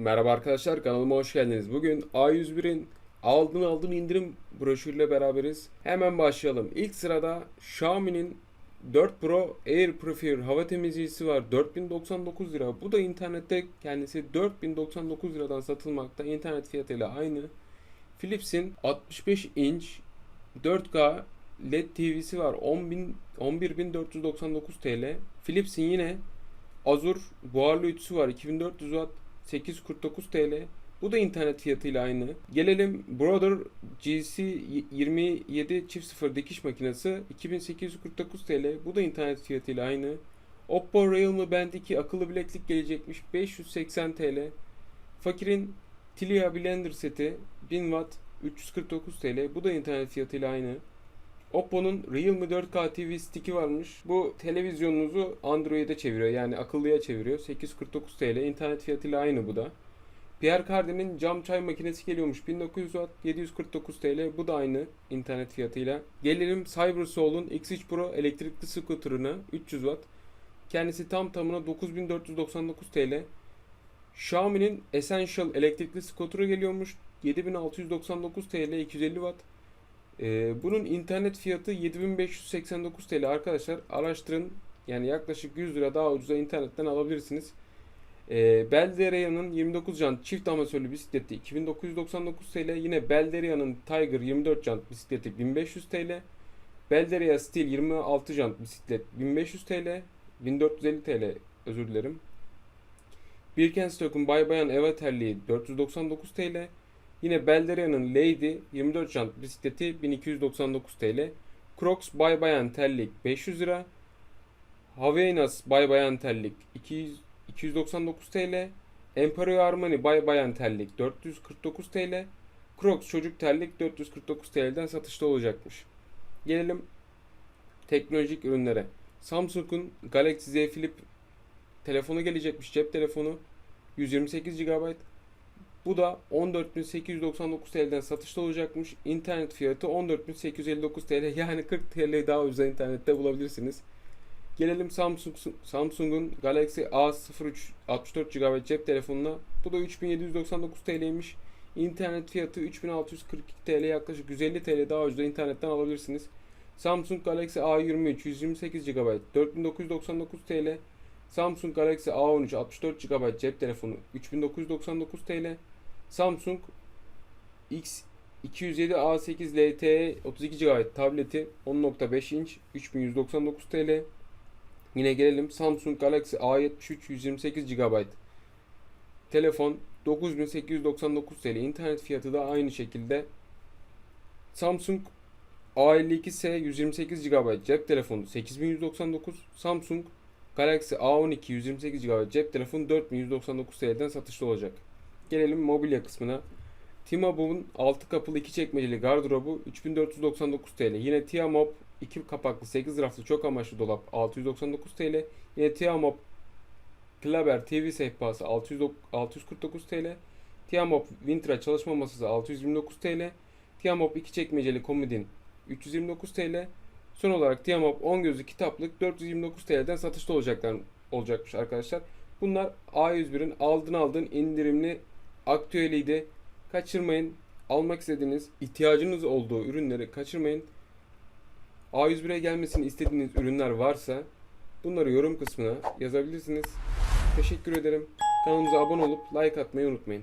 Merhaba arkadaşlar kanalıma hoş geldiniz. Bugün A101'in aldın aldın indirim broşürüyle beraberiz. Hemen başlayalım. İlk sırada Xiaomi'nin 4 Pro Air Purifier hava temizleyicisi var. 4099 lira. Bu da internette kendisi 4099 liradan satılmakta. İnternet fiyatıyla aynı. Philips'in 65 inç 4K LED TV'si var. 10.000 11.499 TL. Philips'in yine Azur buharlı ütüsü var. 2400 watt 849 TL. Bu da internet fiyatıyla aynı. Gelelim Brother GC 27 çift 0 dikiş makinesi 2849 TL. Bu da internet fiyatıyla aynı. Oppo Realme Band 2 akıllı bileklik gelecekmiş 580 TL. Fakirin Tilia Blender seti 1000 watt 349 TL. Bu da internet fiyatıyla aynı. Oppo'nun Realme 4K TV stick'i varmış. Bu televizyonunuzu Android'e çeviriyor. Yani akıllıya çeviriyor. 849 TL. İnternet fiyatıyla aynı bu da. Pierre Cardin'in cam çay makinesi geliyormuş. 1900 watt 749 TL. Bu da aynı internet fiyatıyla. Gelelim Cybersoul'un X3 Pro elektrikli scooter'ına 300 watt. Kendisi tam tamına 9499 TL. Xiaomi'nin Essential elektrikli scooter'ı geliyormuş. 7699 TL 250 watt. Ee, bunun internet fiyatı 7589 TL arkadaşlar. Araştırın. Yani yaklaşık 100 lira daha ucuza internetten alabilirsiniz. Ee, Belderia'nın 29 jant çift amatörlü bisikleti 2999 TL. Yine Belderia'nın Tiger 24 jant bisikleti 1500 TL. Belderia Steel 26 jant bisiklet 1500 TL. 1450 TL özür dilerim. Birkenstock'un Bay Bayan Eva terliği 499 TL. Yine Belderia'nın Lady 24 jant bisikleti 1299 TL. Crocs Bay Bayan terlik 500 lira. Havaianas Bay Bayan terlik 200, 299 TL. Emporio Armani Bay Bayan terlik 449 TL. Crocs çocuk terlik 449 TL'den satışta olacakmış. Gelelim teknolojik ürünlere. Samsung'un Galaxy Z Flip telefonu gelecekmiş cep telefonu 128 GB bu da 14.899 TL'den satışta olacakmış. İnternet fiyatı 14.859 TL. Yani 40 TL daha ucuza internette bulabilirsiniz. Gelelim Samsung Samsung'un Galaxy A03 64 GB cep telefonuna. Bu da 3799 TL'ymiş. İnternet fiyatı 3642 TL yaklaşık 150 TL daha ucuza internetten alabilirsiniz. Samsung Galaxy A23 128 GB 4999 TL. Samsung Galaxy A13 64 GB cep telefonu 3999 TL. Samsung X207 A8 LTE 32 GB tableti 10.5 inç 3199 TL. Yine gelelim Samsung Galaxy A73 128 GB telefon 9899 TL. İnternet fiyatı da aynı şekilde. Samsung A52s 128 GB cep telefonu 8199. Samsung Galaxy A12 128 GB cep telefonu 4199 TL'den satışta olacak. Gelelim mobilya kısmına. Timab'un 6 kapılı 2 çekmeceli gardırobu 3499 TL. Yine Tiamob 2 kapaklı 8 raflı çok amaçlı dolap 699 TL. Yine Tiamob Klaber TV sehpası 600, 649 TL. Tiamob Vintra çalışma masası 629 TL. Tiamob 2 çekmeceli komodin 329 TL. Son olarak Tiamob 10 gözlü kitaplık 429 TL'den satışta olacaklar olacakmış arkadaşlar. Bunlar A101'in aldın aldın indirimli aktüeliydi. Kaçırmayın. Almak istediğiniz, ihtiyacınız olduğu ürünleri kaçırmayın. A101'e gelmesini istediğiniz ürünler varsa bunları yorum kısmına yazabilirsiniz. Teşekkür ederim. Kanalımıza abone olup like atmayı unutmayın.